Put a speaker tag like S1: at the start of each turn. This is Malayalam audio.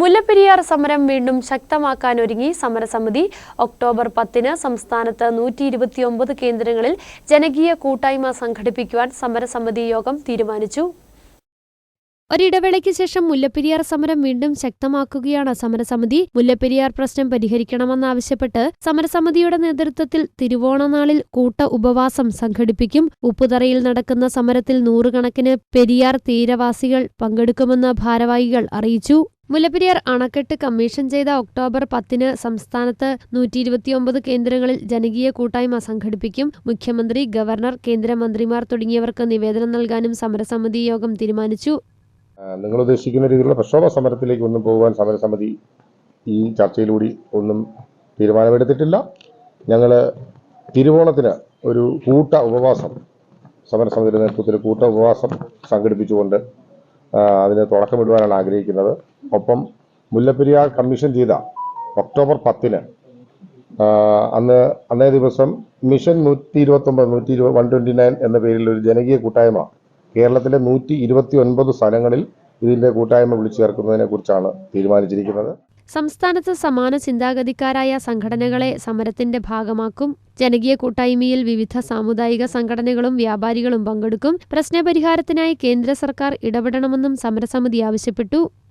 S1: മുല്ലപ്പെരിയാർ സമരം വീണ്ടും ശക്തമാക്കാൻ ഒരുങ്ങി സമരസമിതി ഒക്ടോബർ പത്തിന് സംസ്ഥാനത്ത് നൂറ്റി ഇരുപത്തിയൊമ്പത് കേന്ദ്രങ്ങളിൽ ജനകീയ കൂട്ടായ്മ സംഘടിപ്പിക്കുവാൻ സമരസമിതി യോഗം തീരുമാനിച്ചു. ഒരിടവേളയ്ക്ക് ശേഷം മുല്ലപ്പെരിയാർ സമരം വീണ്ടും ശക്തമാക്കുകയാണ് സമരസമിതി. മുല്ലപ്പെരിയാർ പ്രശ്നം പരിഹരിക്കണമെന്നാവശ്യപ്പെട്ട് സമരസമിതിയുടെ നേതൃത്വത്തിൽ തിരുവോണനാളിൽ കൂട്ട ഉപവാസം സംഘടിപ്പിക്കും. ഉപ്പുതറയിൽ നടക്കുന്ന സമരത്തിൽ നൂറുകണക്കിന് പെരിയാർ തീരവാസികൾ പങ്കെടുക്കുമെന്ന് ഭാരവാഹികൾ അറിയിച്ചു. മുല്ലപ്പെരിയാർ അണക്കെട്ട് കമ്മീഷൻ ചെയ്ത ഒക്ടോബർ പത്തിന് സംസ്ഥാനത്ത് നൂറ്റി ഇരുപത്തിയൊമ്പത് കേന്ദ്രങ്ങളിൽ ജനകീയ കൂട്ടായ്മ സംഘടിപ്പിക്കും. മുഖ്യമന്ത്രി ഗവർണർ കേന്ദ്രമന്ത്രിമാർ തുടങ്ങിയവർക്ക് നിവേദനം നൽകാനും സമരസമിതി യോഗം തീരുമാനിച്ചു.
S2: നിങ്ങൾ ഉദ്ദേശിക്കുന്ന രീതിയിലുള്ള പ്രക്ഷോഭ സമരത്തിലേക്ക് ഒന്നും പോകുവാൻ സമരസമിതി ഈ ചർച്ചയിലൂടെ ഒന്നും തീരുമാനമെടുത്തിട്ടില്ല. ഞങ്ങൾ തിരുവോണത്തിന് ഒരു കൂട്ട ഉപവാസം സമരസമിതിയുടെ നേതൃത്വത്തിൽ കൂട്ട ഉപവാസം സംഘടിപ്പിച്ചുകൊണ്ട് അതിന് തുടക്കമിടുവാനാണ് ആഗ്രഹിക്കുന്നത്. ഒപ്പം മുല്ലപ്പെരിയാർ കമ്മീഷൻ ചെയ്ത ഒക്ടോബർ പത്തിന് അന്ന് അന്നേ ദിവസം മിഷൻ നൂറ്റി ഇരുപത്തൊമ്പത് നൂറ്റി ഇരുപത് വൺ ട്വന്റി നയൻ എന്ന പേരിൽ ഒരു ജനകീയ കൂട്ടായ്മ കേരളത്തിലെ നൂറ്റി ഇരുപത്തി ഒൻപത് സ്ഥലങ്ങളിൽ ഇതിന്റെ കൂട്ടായ്മ വിളിച്ചു ചേർക്കുന്നതിനെ കുറിച്ചാണ് തീരുമാനിച്ചിരിക്കുന്നത്.
S1: സംസ്ഥാനത്ത് സമാന ചിന്താഗതിക്കാരായ സംഘടനകളെ സമരത്തിന്റെ ഭാഗമാക്കും. ജനകീയ കൂട്ടായ്മയിൽ വിവിധ സാമുദായിക സംഘടനകളും വ്യാപാരികളും പങ്കെടുക്കും. പ്രശ്നപരിഹാരത്തിനായി കേന്ദ്ര സർക്കാർ ഇടപെടണമെന്നും സമരസമിതി ആവശ്യപ്പെട്ടു.